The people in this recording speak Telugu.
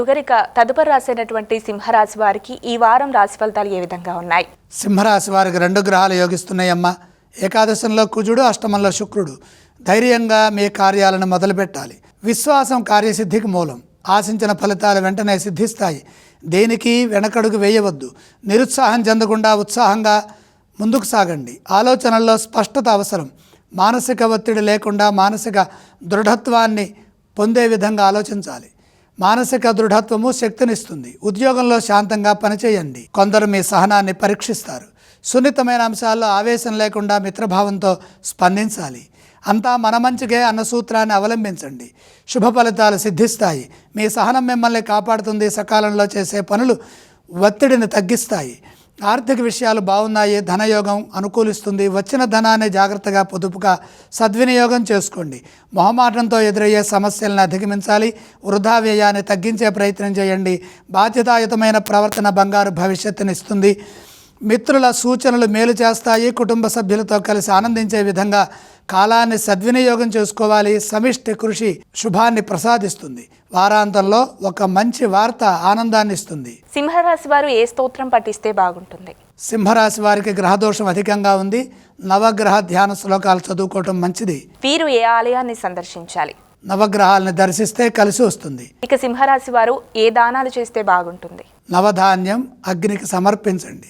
గురుగరిక తదుపరి రాసినటువంటి సింహరాశి వారికి ఈ వారం రాశి ఫలితాలు ఏ విధంగా ఉన్నాయి? సింహరాశి వారికి రెండు గ్రహాలు యోగిస్తున్నాయమ్మ. ఏకాదశంలో కుజుడు అష్టమంలో శుక్రుడు. ధైర్యంగా మీ కార్యాలను మొదలుపెట్టాలి. విశ్వాసం కార్యసిద్ధికి మూలం. ఆశించిన ఫలితాలు వెంటనే సిద్ధిస్తాయి. దేనికి వెనకడుగు వేయవద్దు. నిరుత్సాహం చెందకుండా ఉత్సాహంగా ముందుకు సాగండి. ఆలోచనల్లో స్పష్టత అవసరం. మానసిక ఒత్తిడి లేకుండా మానసిక దృఢత్వాన్ని పొందే విధంగా ఆలోచించాలి. మానసిక దృఢత్వము శక్తినిస్తుంది. ఉద్యోగంలో శాంతంగా పనిచేయండి. కొందరు మీ సహనాన్ని పరీక్షిస్తారు. సున్నితమైన అంశాల్లో ఆవేశం లేకుండా మిత్రభావంతో స్పందించాలి. అంతా మన మంచిగే అన్న సూత్రాన్ని అవలంబించండి. శుభ ఫలితాలు సిద్ధిస్తాయి. మీ సహనం మిమ్మల్ని కాపాడుతుంది. సకాలంలో చేసే పనులు ఒత్తిడిని తగ్గిస్తాయి. ఆర్థిక విషయాలు బాగున్నాయి ధనయోగం అనుకూలిస్తుంది వచ్చిన ధనాన్ని జాగ్రత్తగా పొదుపుగా సద్వినియోగం చేసుకోండి. మొహమాటంతో ఎదురయ్యే సమస్యలను అధిగమించాలి వృధా వ్యయాన్ని తగ్గించే ప్రయత్నం చేయండి. బాధ్యతాయుతమైన ప్రవర్తన బంగారు భవిష్యత్తునిస్తుంది. మిత్రుల సూచనలు మేలు చేస్తాయి. కుటుంబ సభ్యులతో కలిసి ఆనందించే విధంగా కాలాన్ని సద్వినియోగం చేసుకోవాలి. సమిష్టి కృషి శుభాన్ని ప్రసాదిస్తుంది. వారాంతంలో ఒక మంచి వార్త ఆనందాన్ని ఇస్తుంది. సింహరాశి వారు ఏ స్తోత్రం పఠిస్తే బాగుంటుంది? సింహరాశి వారికి గ్రహదోషం అధికంగా ఉంది. నవగ్రహ ధ్యాన శ్లోకాలు చదువుకోవటం మంచిది. వీరు ఏ ఆలయాన్ని సందర్శించాలి? నవగ్రహాలను దర్శిస్తే కలిసి వస్తుంది. ఇక సింహరాశి వారు ఏ దానాలు చేస్తే బాగుంటుంది? నవధాన్యం అగ్నికి సమర్పించండి.